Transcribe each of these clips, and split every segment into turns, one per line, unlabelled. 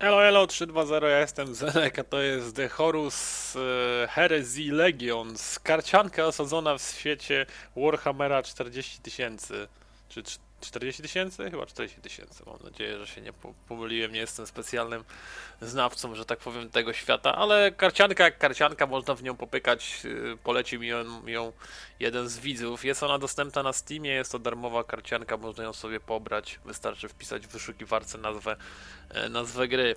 Elo, elo, 320, ja jestem Zenek, a to jest The Horus e, Heresy Legions, karcianka osadzona w świecie Warhammera 40 tysięcy, czy cz- 40 tysięcy? Chyba 40 tysięcy, mam nadzieję, że się nie po- pomyliłem, nie jestem specjalnym znawcą, że tak powiem, tego świata, ale karcianka jak karcianka, można w nią popykać, e, polecił mi ją, ją jeden z widzów, jest ona dostępna na Steamie, jest to darmowa karcianka, można ją sobie pobrać, wystarczy wpisać w wyszukiwarce nazwę e, nazwę gry.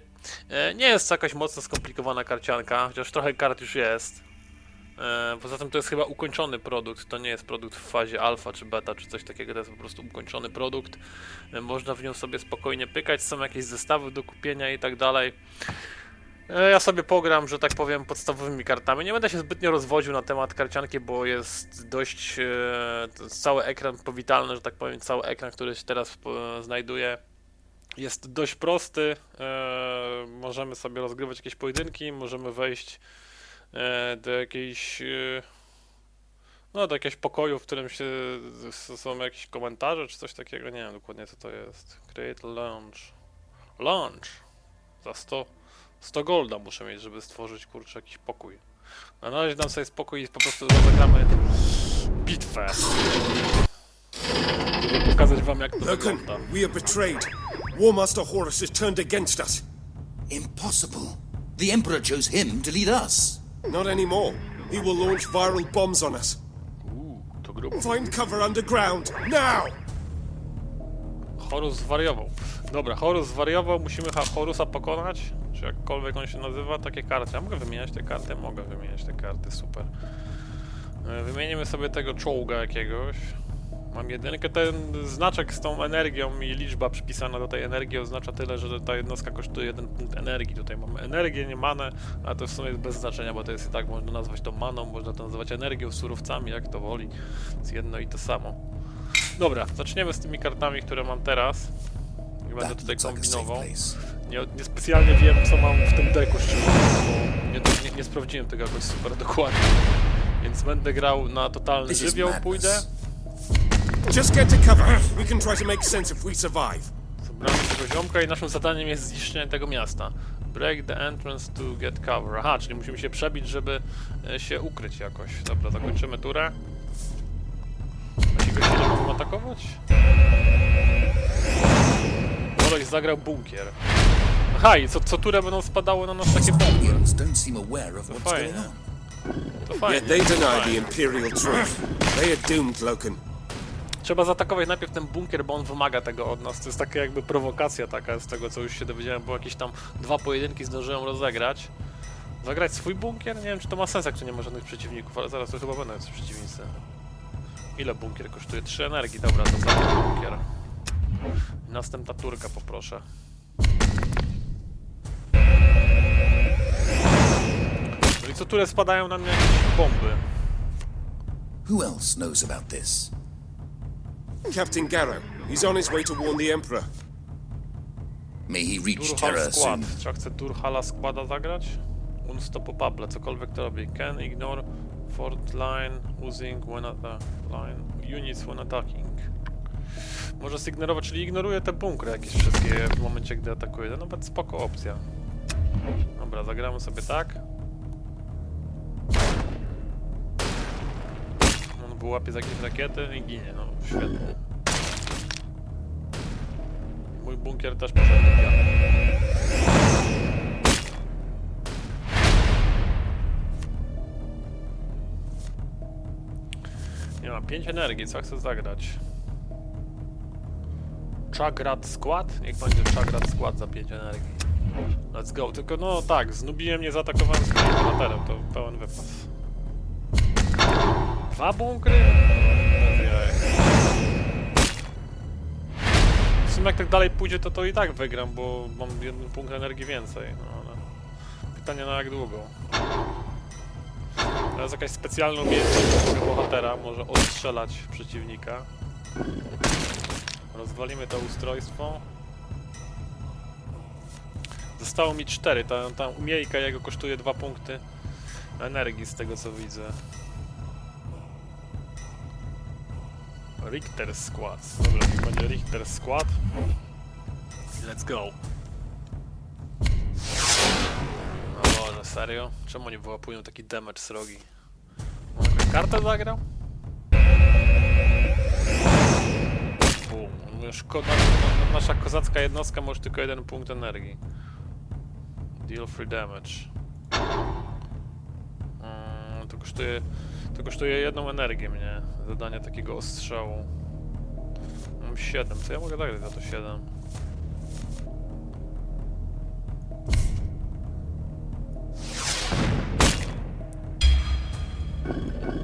E, Nie jest to jakaś mocno skomplikowana karcianka, chociaż trochę kart już jest. E, Poza tym to jest chyba ukończony produkt, to nie jest produkt w fazie alfa czy beta czy coś takiego, to jest po prostu ukończony produkt. E, Można w nią sobie spokojnie pykać, są jakieś zestawy do kupienia i tak dalej. E, Ja sobie pogram, że tak powiem, podstawowymi kartami. Nie będę się zbytnio rozwodził na temat karcianki, bo jest dość cały ekran powitalny, że tak powiem, cały ekran, który się teraz znajduje jest dość prosty. Możemy sobie rozgrywać jakieś pojedynki, możemy wejść do jakiejś. E, no, do jakiegoś pokoju, w którym się są jakieś komentarze, czy coś takiego. Nie wiem dokładnie co to jest. Create launch. Launch! Za 100, 100 golda muszę mieć, żeby stworzyć kurczę jakiś pokój. Na razie dam sobie spokój i po prostu rozegramy bitwę. Żeby pokazać wam jak to wygląda.
we are betrayed. War Master Horus has turned against us.
Impossible. The Emperor chose him to lead us.
Not anymore. He will launch viral bombs on us.
Uuu, to grubo.
Find cover underground, now!
Horus zwariował. Dobra, Horus zwariował, musimy ha- Horusa pokonać, czy jakkolwiek on się nazywa, takie karty. Ja mogę wymieniać te karty? Mogę wymieniać te karty, super. E, Wymienimy sobie tego czołga jakiegoś. Mam jedynkę, ten znaczek z tą energią i liczba przypisana do tej energii oznacza tyle, że ta jednostka kosztuje jeden punkt energii. Tutaj mamy energię, nie manę, a to w sumie jest bez znaczenia, bo to jest i tak, można nazwać to maną, można to nazywać energią, surowcami, jak to woli. Jest jedno i to samo. Dobra, zaczniemy z tymi kartami, które mam teraz. Nie będę tutaj kombinował. Nie, nie specjalnie wiem, co mam w tym deku, bo nie, nie, nie sprawdziłem tego jakoś super dokładnie. Więc będę grał na totalny żywioł, pójdę.
Just get to cover. We can try to make sense if we survive.
Zabramy tego ziomka i naszym zadaniem jest zniszczenie tego miasta. Break the entrance to get cover. Aha, czyli musimy się przebić, żeby e, się ukryć jakoś. Dobra, zakończymy turę. Nasi goście nie mogą atakować? Koleś zagrał bunkier. Aha, i co, co turę będą spadały na nas takie bomby.
Civilians don't seem aware of what's
fine.
going on.
To fajnie.
Yet they deny the
fajnie.
Imperial truth. They are doomed, Loken.
Trzeba zaatakować najpierw ten bunkier, bo on wymaga tego od nas. To jest taka jakby prowokacja taka z tego, co już się dowiedziałem, bo jakieś tam dwa pojedynki zdążyłem rozegrać. Zagrać swój bunkier? Nie wiem, czy to ma sens, jak tu nie ma żadnych przeciwników, ale zaraz to chyba będą jacyś przeciwnicy. Ile bunkier kosztuje? 3 energii, dobra, to zagram bunkier. Następna turka poproszę. No i co turę spadają na mnie jakieś bomby.
Who else knows about this?
Captain Garrow. He's on his way to warn the Emperor.
May he reach
Durhal
Terra
skład.
soon.
Czy ja chcę Durhala składa zagrać? Unstoppable, cokolwiek to robi. Can ignore fort line using when attack line units when attacking. Może zignorować, czyli ignoruje te bunkry jakieś wszystkie w momencie, gdy atakuje. No nawet spoko opcja. Dobra, zagramy sobie tak. On wyłapie za jakieś rakiety i ginie, no świetnie. Mój bunkier też poszedł do. Nie ma 5 energii, co chcę zagrać? Chagrat skład? Niech będzie Chagrat skład za 5 energii. Let's go, tylko no tak, znubiłem, nie zaatakowałem bohaterem, to pełen wypas. Dwa bunkry? W sumie jak tak dalej pójdzie, to to i tak wygram, bo mam jeden punkt energii więcej, no ale... Pytanie na jak długo. Jest jakaś specjalna umiejętność tego bohatera, może odstrzelać przeciwnika. Rozwalimy to ustrojstwo. Zostało mi 4, ta, ta umiejka jego kosztuje 2 punkty energii z tego co widzę. Richter Squad. Dobra, niech będzie Richter Squad. Let's go. Serio? Czemu nie wyłapują taki damage srogi? Jakąś kartę zagrał? Bum. No Szkoda, no, nasza kozacka jednostka ma już tylko jeden punkt energii. Deal free damage. Mm, to kosztuje... To kosztuje jedną energię mnie. Zadanie takiego ostrzału. Mam 7. Co ja mogę zagrać za to 7?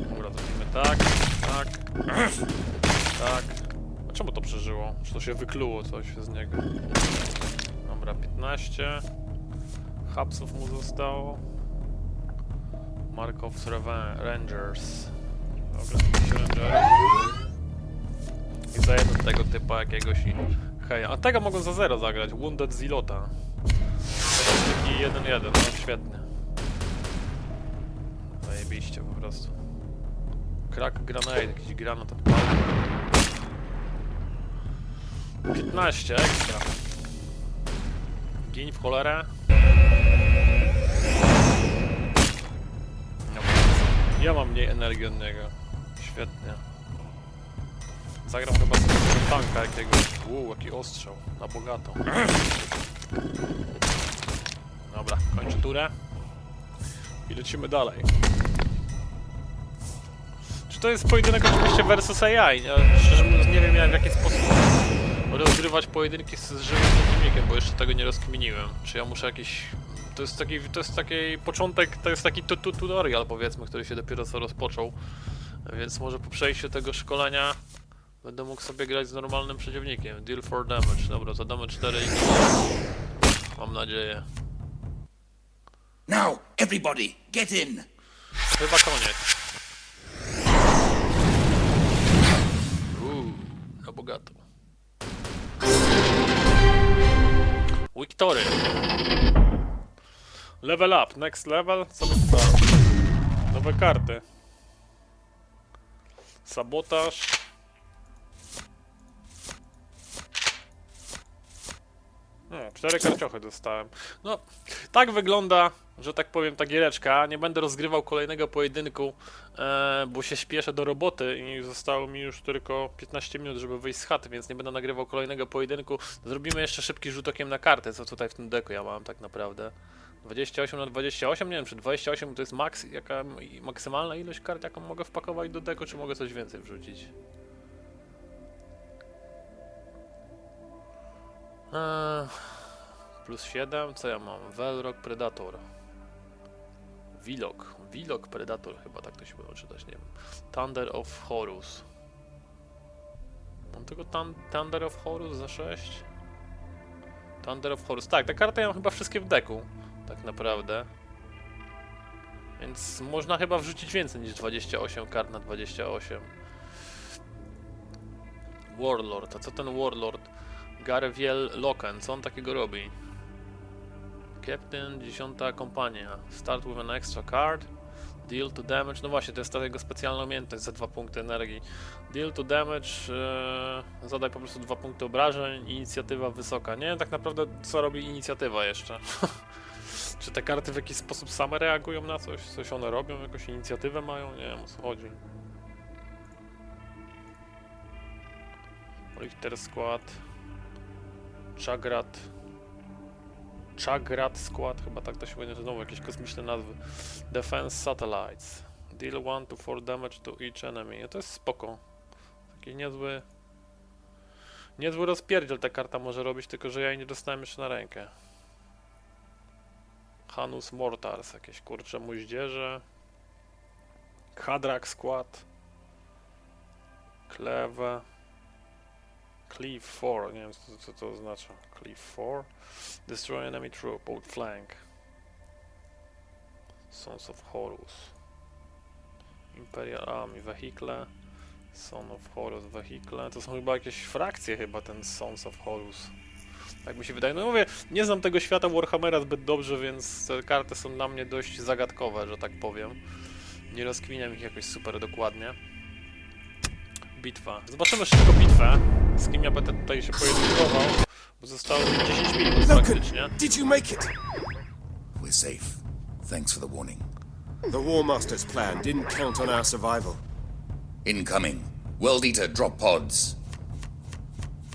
Dobra, zrobimy tak, tak, tak. A czemu to przeżyło? Czy to się wykluło coś z niego? Dobra, 15. Hapsów mu zostało. Markow's Rangers. Dobra, jakiś Rangerów. I za jeden tego typa jakiegoś i... Hej, a tego mogą za zero zagrać. Wounded Zilota. Taki 1-1, no świetnie. Zajebiście po prostu. Crack grenade, jakiś granat odpalny. 15 ekstra. Gin w cholerę. Mniej energii od niego. Świetnie. Zagram chyba tego tanka jakiegoś. Uuu, jaki ostrzał. Na bogato. Dobra, kończę turę. I lecimy dalej. Czy to jest pojedynek oczywiście versus AI? Nie, szczerze mówiąc nie wiem jak w jaki sposób rozgrywać pojedynki z żywym przeciwnikiem, bo jeszcze tego nie rozkminiłem. Czy ja muszę jakiś... To jest taki, to jest taki początek, to jest taki tu- tu- tutorial powiedzmy, który się dopiero co rozpoczął. Więc może po przejściu tego szkolenia będę mógł sobie grać z normalnym przeciwnikiem. Deal for damage. Dobra, zadamy 4 i Mam nadzieję.
Now, everybody, get in.
Chyba koniec. Uuu, na bogato. Wiktory. Level up, next level. Co my tu? Nowe karty. Sabotaż. No, cztery karciochy dostałem. No, tak wygląda, że tak powiem, ta giereczka. Nie będę rozgrywał kolejnego pojedynku, e, bo się śpieszę do roboty i zostało mi już tylko 15 minut, żeby wyjść z chaty, więc nie będę nagrywał kolejnego pojedynku. Zrobimy jeszcze szybki rzut okiem na kartę, co tutaj w tym deku ja mam tak naprawdę. 28 na 28, nie wiem czy 28 to jest maks, jaka maksymalna ilość kart, jaką mogę wpakować do deku, czy mogę coś więcej wrzucić. Eee, plus 7, co ja mam? Velrock Predator. Wilok. Wilok Predator, chyba tak to się było czytać, nie wiem. Thunder of Horus. Mam tylko Thun- Thunder of Horus za 6. Thunder of Horus. Tak, te karty ja mam chyba wszystkie w deku. Tak naprawdę. Więc można chyba wrzucić więcej niż 28 kart na 28. Warlord. A co ten Warlord? Garwiel Loken. Co on takiego robi? Captain, 10 kompania. Start with an extra card. Deal to damage. No właśnie, to jest ta jego specjalna umiejętność za dwa punkty energii. Deal to damage. Yy, zadaj po prostu dwa punkty obrażeń. Inicjatywa wysoka. Nie tak naprawdę, co robi inicjatywa jeszcze. Czy te karty w jakiś sposób same reagują na coś? Coś one robią? Jakąś inicjatywę mają? Nie wiem o co chodzi. Richter Squad. Chagrat. Chagrat Squad, chyba tak to się będzie znowu jakieś kosmiczne nazwy. Defense Satellites. Deal 1 to 4 damage to each enemy. No to jest spoko. Taki niezły... Niezły rozpierdziel ta karta może robić, tylko że ja jej nie dostałem jeszcze na rękę. Hanus Mortars, jakieś kurcze moździerze. Hadrak Squad. Kleve. Cleave 4, nie wiem co, co to oznacza. Cleave 4. Destroy enemy troop, outflank. Sons of Horus. Imperial Army, Vehicle. Son of Horus, Vehicle. To są chyba jakieś frakcje chyba ten Sons of Horus. Tak mi się wydaje. No mówię, nie znam tego świata Warhammera zbyt dobrze, więc te karty są dla mnie dość zagadkowe, że tak powiem. Nie rozkminiam ich jakoś super dokładnie. Bitwa. Zobaczymy szybko bitwę. Z kim ja będę tutaj się pojedynkował. Bo zostało mi 10 minut
Loken,
praktycznie.
did you make it?
We're safe. Thanks for the warning.
The War Master's plan didn't count on our survival.
Incoming. World Eater drop pods.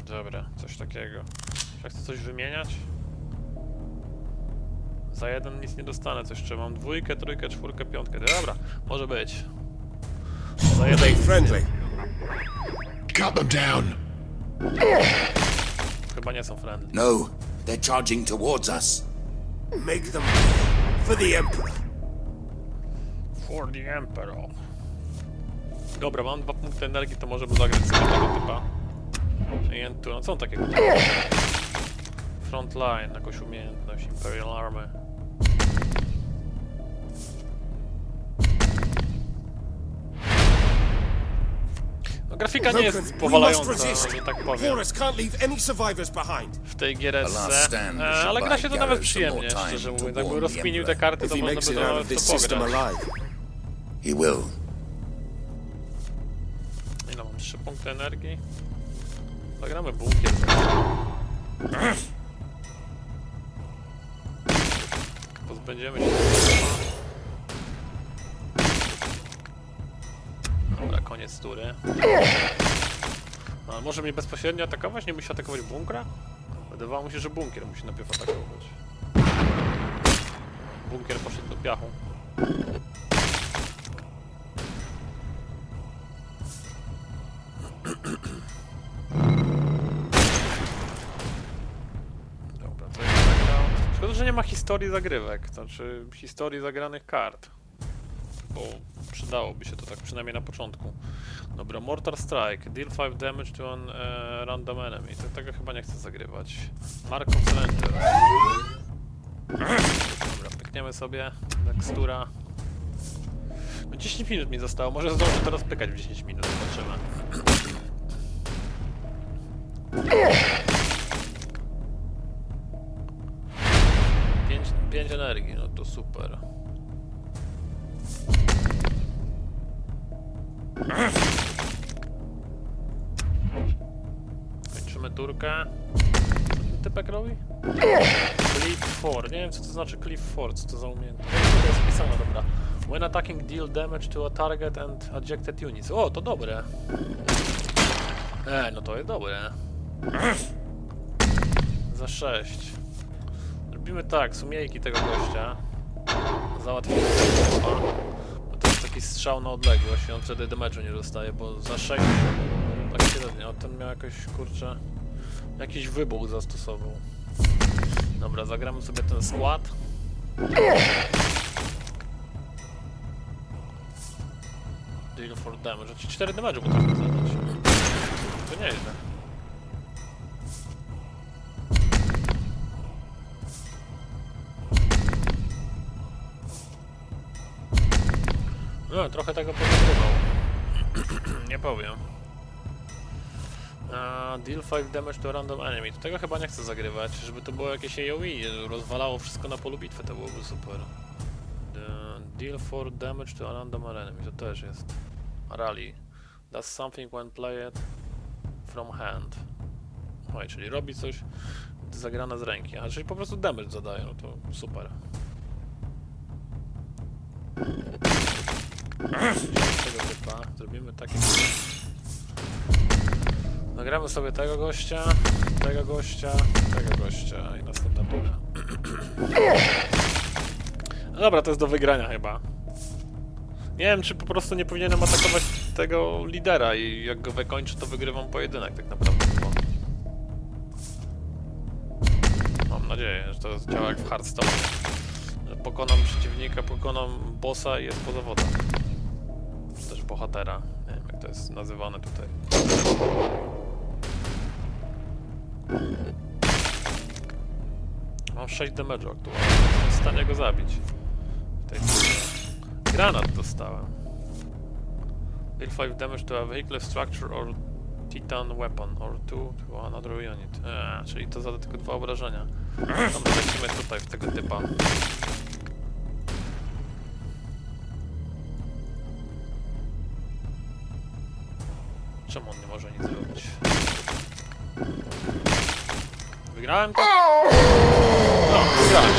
Dobra, coś takiego. Czy ja chcę coś wymieniać? Za jeden nic nie dostanę, coś jeszcze mam dwójkę, trójkę, czwórkę, piątkę. Dobra, może być. Za jeden
friendly?
Cut them down.
chyba nie są friendly.
No, they're charging towards us.
Make them for the Emperor.
For the Emperor. Dobra, mam dwa punkty energii, to możemy zagrać sobie tego typa. Klientu, no co on takiego? Frontline, jakąś umiejętność, Imperial Army. No grafika nie jest powalająca, że tak powiem, w tej gierce, e, ale gra się to nawet przyjemnie, szczerze mówiąc. Jakby rozkminił te karty, to można by to nawet to pograć. Ile mam? 3 punkty energii? Zagramy bunkier. Pozbędziemy się. Dobra, koniec tury. A może mnie bezpośrednio atakować? Nie musi atakować bunkra? Wydawało mi się, że bunkier musi najpierw atakować. Bunkier poszedł do piachu. Szkoda, że nie ma historii zagrywek, znaczy historii zagranych kart. Bo przydałoby się to tak przynajmniej na początku. Dobra, Mortar Strike. Deal 5 damage to an e, random enemy. To, tego chyba nie chcę zagrywać. Mark of. Dobra, pykniemy sobie. Tekstura. No 10 minut mi zostało. Może zdążę teraz pykać w 10 minut. Zobaczymy. Super. Kończymy turkę. Co typek robi? Cliff 4. Nie wiem co to znaczy Cliff 4, co to za umiejętność. To jest pisane, dobra. When attacking deal damage to a target and adjected units. O, to dobre. E, no to jest dobre. Za 6. Robimy tak, sumiejki tego gościa. Tego typa. Bo to jest taki strzał na odległość i on wtedy damage'u nie dostaje, bo za 6 tak średnio. A ten miał jakoś, kurczę, jakiś wybuch zastosował. Dobra, zagramy sobie ten skład. Deal for damage. Ci 4 damage'u potrafię zadać. To nieźle. Trochę tego pozagrywał. nie powiem. A, deal 5 damage to random enemy. To tego chyba nie chcę zagrywać, żeby to było jakieś AoE, rozwalało wszystko na polu bitwy, to byłoby super. The deal 4 damage to random enemy, to też jest. Rally. Does something when played from hand. Oj, czyli robi coś zagrane z ręki. A czyli po prostu damage zadaje, no to super. Tego typa. Zrobimy. Nagramy sobie tego gościa, tego gościa, tego gościa i następna tura. No dobra, to jest do wygrania chyba. Nie wiem, czy po prostu nie powinienem atakować tego lidera i jak go wykończę, to wygrywam pojedynek tak naprawdę. Mam nadzieję, że to działa jak w Hearthstone. Że pokonam przeciwnika, pokonam bossa i jest po zawodach. Bohatera. Nie wiem, jak to jest nazywane tutaj. Mam 6 damage'u aktualnie. Jestem w stanie go zabić. W tej turze. Granat dostałem. Deal 5 damage to a vehicle structure or titan weapon or two to another unit. Eee, czyli to zada tylko dwa obrażenia. Dobra, lecimy tutaj w tego typa. Wygrałem to? No, wygrałem.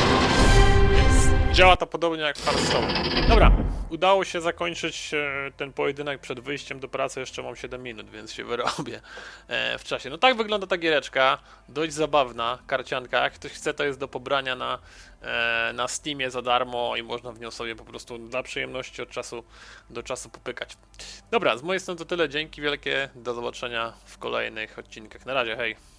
Więc Działa to podobnie jak w Hearthstone. Dobra, udało się zakończyć e, ten pojedynek przed wyjściem do pracy, jeszcze mam 7 minut, więc się wyrobię e, w czasie. No tak wygląda ta giereczka, dość zabawna, karcianka, jak ktoś chce to jest do pobrania na, e, na Steamie za darmo i można w nią sobie po prostu dla przyjemności od czasu do czasu popykać. Dobra, z mojej strony to tyle, dzięki wielkie, do zobaczenia w kolejnych odcinkach. Na razie, hej!